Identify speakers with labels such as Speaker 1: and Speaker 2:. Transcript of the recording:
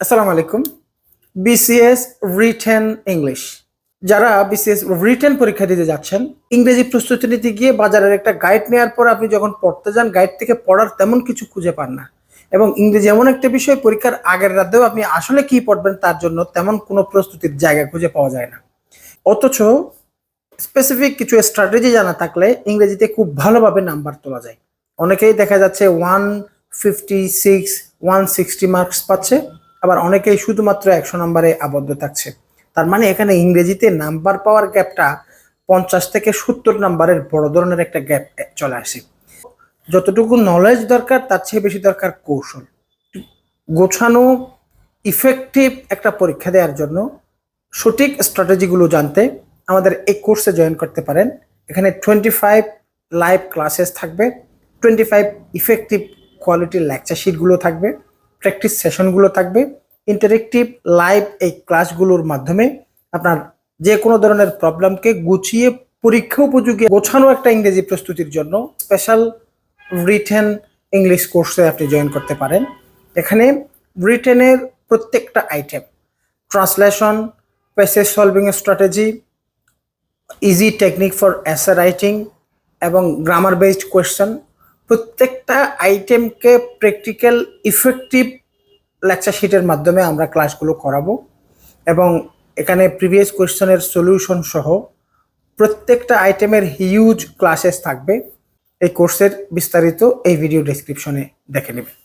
Speaker 1: আসসালামু আলাইকুম। BCS written English যারা বিসিএস রিটেন পরীক্ষা দিতে যাচ্ছেন, ইংরেজি প্রস্তুতি নিতে গিয়ে বাজারের একটা গাইড নেওয়ার পর আপনি যখন পড়তে যান গাইড থেকে পড়ার তেমন কিছু খুঁজে পান না। এবং ইংরেজি এমন একটা বিষয়, পরীক্ষার আগের রাতেও আপনি আসলে কি পড়বেন তার জন্য তেমন কোনো প্রস্তুতির জায়গা খুঁজে পাওয়া যায় না। অথচ স্পেসিফিক কিছু স্ট্র্যাটেজি জানা থাকলে ইংরেজিতে খুব ভালোভাবে নাম্বার তোলা যায়। অনেকেই দেখা যাচ্ছে one fifty six one sixty marks পাচ্ছে। আবার অনেকেই শুধুমাত্র একশো নম্বরে আবদ্ধ থাকছে। তার মানে এখানে ইংরেজিতে নাম্বার পাওয়ার গ্যাপটা পঞ্চাশ থেকে সত্তর নাম্বারের বড় ধরনের একটা গ্যাপ চলে আসে। যতটুকু নলেজ দরকার, তার চেয়ে বেশি দরকার কৌশল। গোছানো ইফেক্টিভ একটা পরীক্ষা দেওয়ার জন্য সঠিক স্ট্র্যাটেজিগুলো জানতে আমাদের এই কোর্সে জয়েন করতে পারেন। এখানে টোয়েন্টি ফাইভ লাইভ ক্লাসেস থাকবে টোয়েন্টি ফাইভ ইফেক্টিভ কোয়ালিটির লেকচার শিটগুলো থাকবে। প্র্যাকটিস সেশনগুলো থাকবে ইন্টারেক্টিভ লাইভ এই ক্লাসগুলোর মাধ্যমে আপনার যে কোনো ধরনের প্রবলেমকে গুছিয়ে, পরীক্ষা উপযোগী গোছানো একটা ইংরেজি প্রস্তুতির জন্য স্পেশাল রিটেন ইংলিশ কোর্সে আপনি জয়েন করতে পারেন। এখানে ব্রিটেনের প্রত্যেকটা item translation passage solving strategy easy technique for essay writing এবং গ্রামার বেসড কোয়েশ্চেন প্রত্যেকটা আইটেমকে প্র্যাকটিক্যাল ইফেক্টিভ লেকচার শিটের মাধ্যমে আমরা ক্লাসগুলো করাবো এবং এখানে প্রিভিয়াস কোয়েশ্চেনের সলিউশন সহ প্রত্যেকটা আইটেমের হিউজ ক্লাসেস থাকবে। এই কোর্সের বিস্তারিত এই ভিডিও ডেসক্রিপশনে দেখে নেবেন।